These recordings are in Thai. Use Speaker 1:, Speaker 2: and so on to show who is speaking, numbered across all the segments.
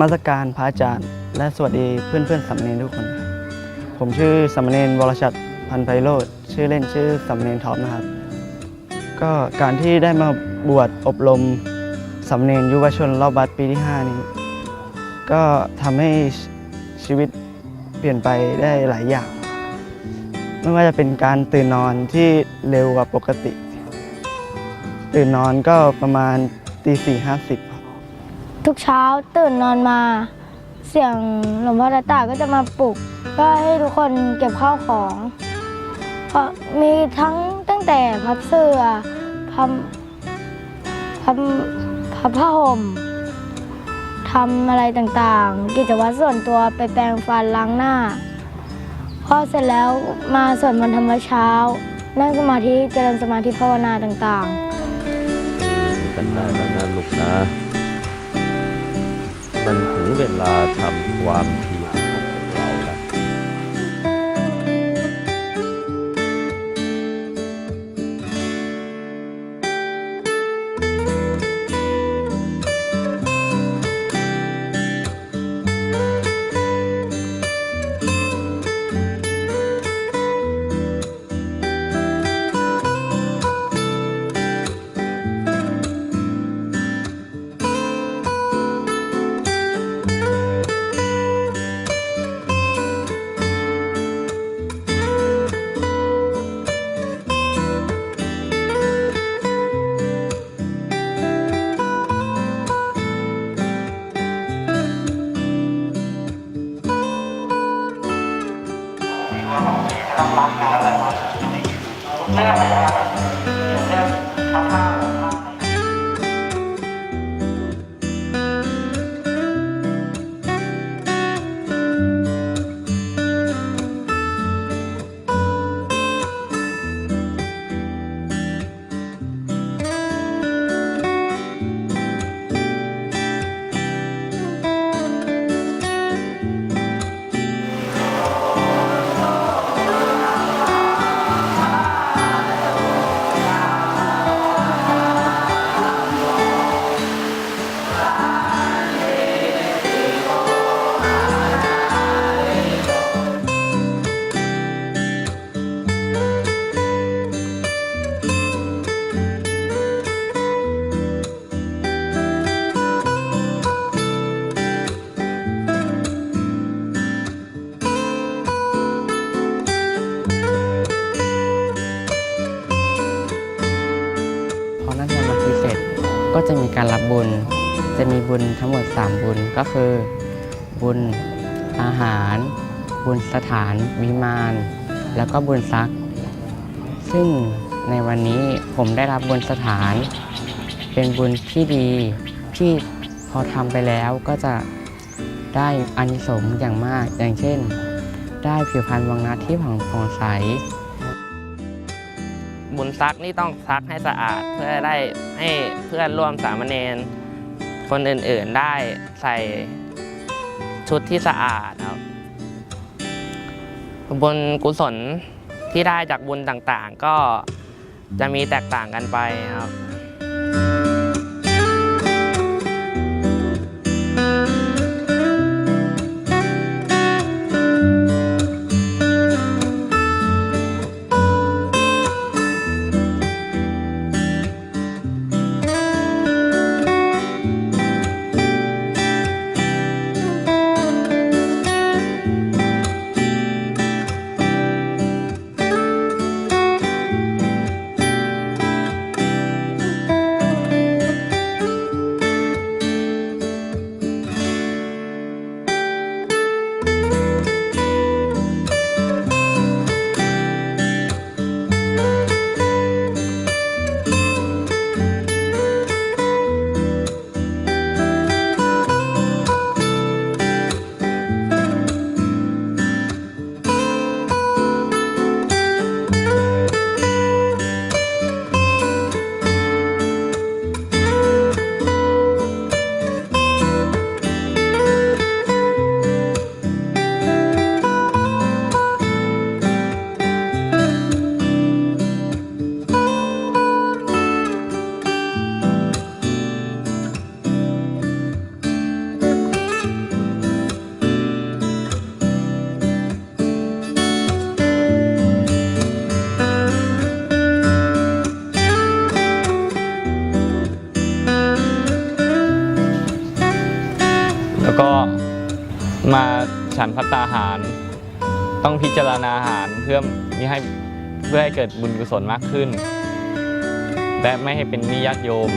Speaker 1: มัสการพระอาจารย์ และสวัสดีเพื่อนเพื่อนๆสามเณรทุกคนครับผมชื่อสามเณรวรชัดพันไพโรธชื่อเล่นชื่อสามเณรท็อปนะครับ ก็การที่ได้มาบวชอบรมสามเณรยุวชนรอบบัดปีที่ 5 นี้ ก็ทำให้ชีวิตเปลี่ยนไปได้หลายอย่าง ไม่ว่าจะเป็นการตื่นนอนที่เร็วกว่าปกติ ตื่นนอนก็ประมาณตีสี่ห้าสิบ
Speaker 2: ทุกเช้าตื่นนอนมา เสียงหลวงพ่อตาตาก็จะมาปลุกเพื่อให้ทุกคนเก็บข้าวของเพราะมีทั้งตั้งแต่พับเสื้อพับพับพับผ้าห่มทำอะไรต่างๆ กิจวัตรส่วนตัวไปแปรงฟันล้างหน้า พอเสร็จแล้วมาสวดมนต์ธรรมเช้า นั่งสมาธิเจริญสมาธิภาวนาต่างๆ
Speaker 3: กันได้แล้วนะลูกนะ มันถึงเวลาทำความเพียร
Speaker 4: พ ก็จะมีการรับบุญ จะมีบุญทั้งหมด 3 บุญก็คือ บุญอาหาร บุญสถานวิมาน แล้วก็บุญซัก ซึ่งในวันนี้ผมได้รับบุญสถาน เป็นบุญที่ดีที่พอทำไปแล้วก็จะได้อานิสงส์อย่างมากอย่างเช่น ได้ผิวพรรณวังนะที่ผ่องผ่องใส
Speaker 5: บุญซักนี่ต้องซักให้สะอาดเพื่อได้ให้เพื่อนร่วมสามเณรคนอื่นๆได้ใส่ชุดที่สะอาดครับบุญกุศลที่ได้จากบุญต่างๆ ก็จะมีแตกต่างกันไปครับ
Speaker 6: ฉันพัตตาหาร ต้องพิจารณาอาหารเพื่อมิให้เพื่อให้เกิดบุญกุศลมากขึ้น และไม่ให้เป็นนิยาตโยม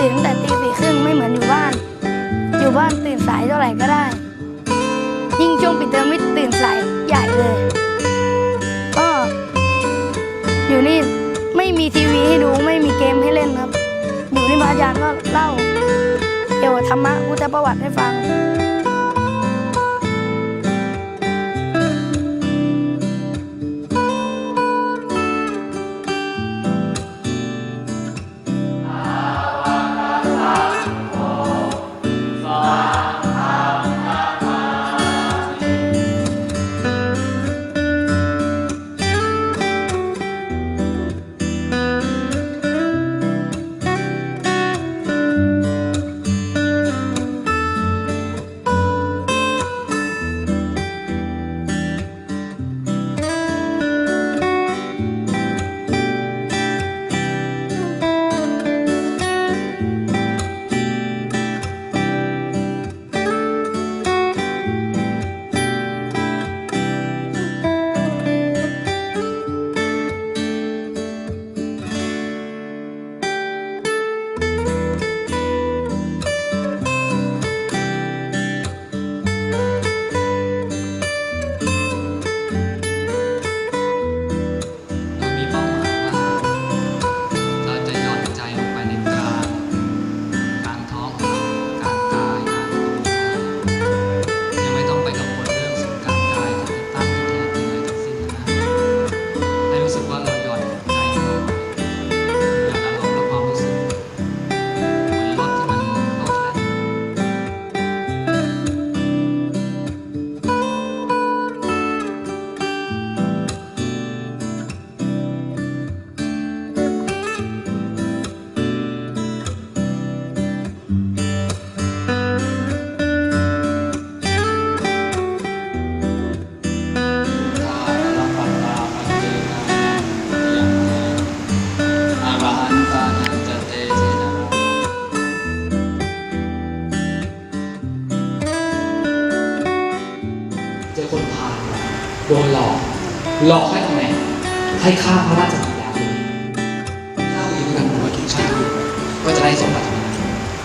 Speaker 7: ตื่นตั้งแต่ตีสี่ครึ่งไม่เหมือนอยู่บ้าน อยู่บ้านตื่นสายเท่าไหร่ก็ได้ ยิ่งช่วงปิดเทอมมิดตื่นสายใหญ่เลย ก็อยู่นี่ไม่มีทีวีให้ดูไม่มีเกมให้เล่นครับ อยู่นี่พระอาจารย์ก็เล่าเกี่ยวกับธรรมะพุทธประวัติให้ฟัง
Speaker 8: หลอกให้ทำไงให้ฆ่าพระราชบิดาคนนี้ฆ่าผู้หญิงด้วยกันหัวทุกชาติก็จะได้สมบัติ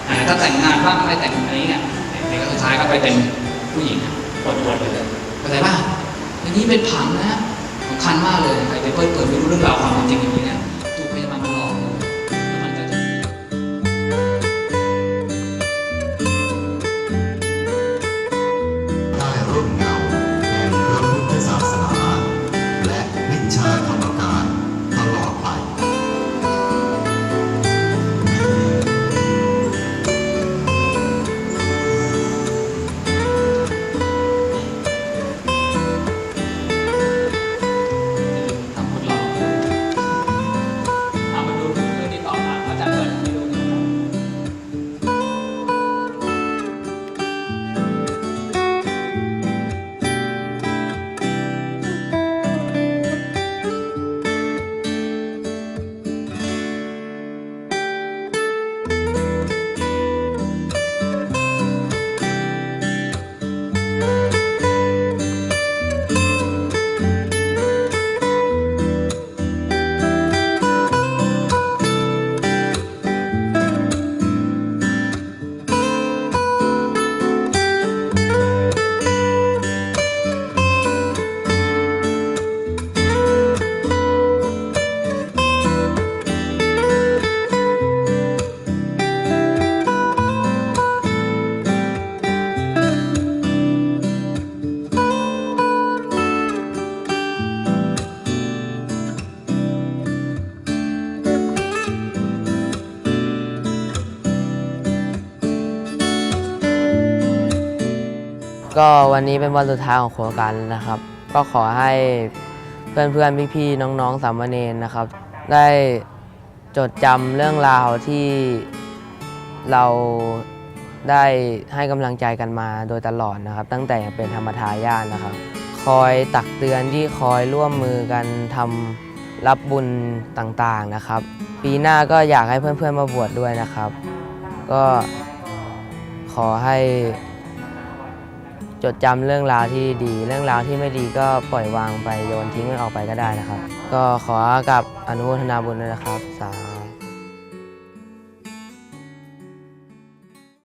Speaker 8: อ่าถ้าแต่งงานบ้างไม่แต่งอะไรเนี่ยในก็สุดท้ายก็ไปเป็นผู้หญิงปวดปวดเลยเข้าใจป่ะอันนี้เป็นผังนะสำคัญมากเลยใครไปเปิดเปิดไม่รู้เรื่องราวความจริงอย่างนี้เนี่ย
Speaker 9: ก็วันนี้เป็นวันสุดท้ายของโครงการนะครับ ก็ขอให้เพื่อนๆ พี่ๆ น้องๆ สามเณรนะครับ ได้จดจำเรื่องราวที่เราได้ให้กำลังใจกันมาโดยตลอดนะครับ ตั้งแต่ยังเป็นธรรมทายาทนะครับ คอยตักเตือนที่คอยร่วมมือกันทำรับบุญต่างๆนะครับ ปีหน้าก็อยากให้เพื่อนๆ มาบวชดด้วยนะครับ ก็ขอให้ จดจำเรื่องราวที่ดี เรื่องราวที่ไม่ดีก็ปล่อยวางไปโยนทิ้งมันออกไปก็ได้นะครับ ก็ขอกับอนุโมทนาบุญด้วยนะครับสาธุ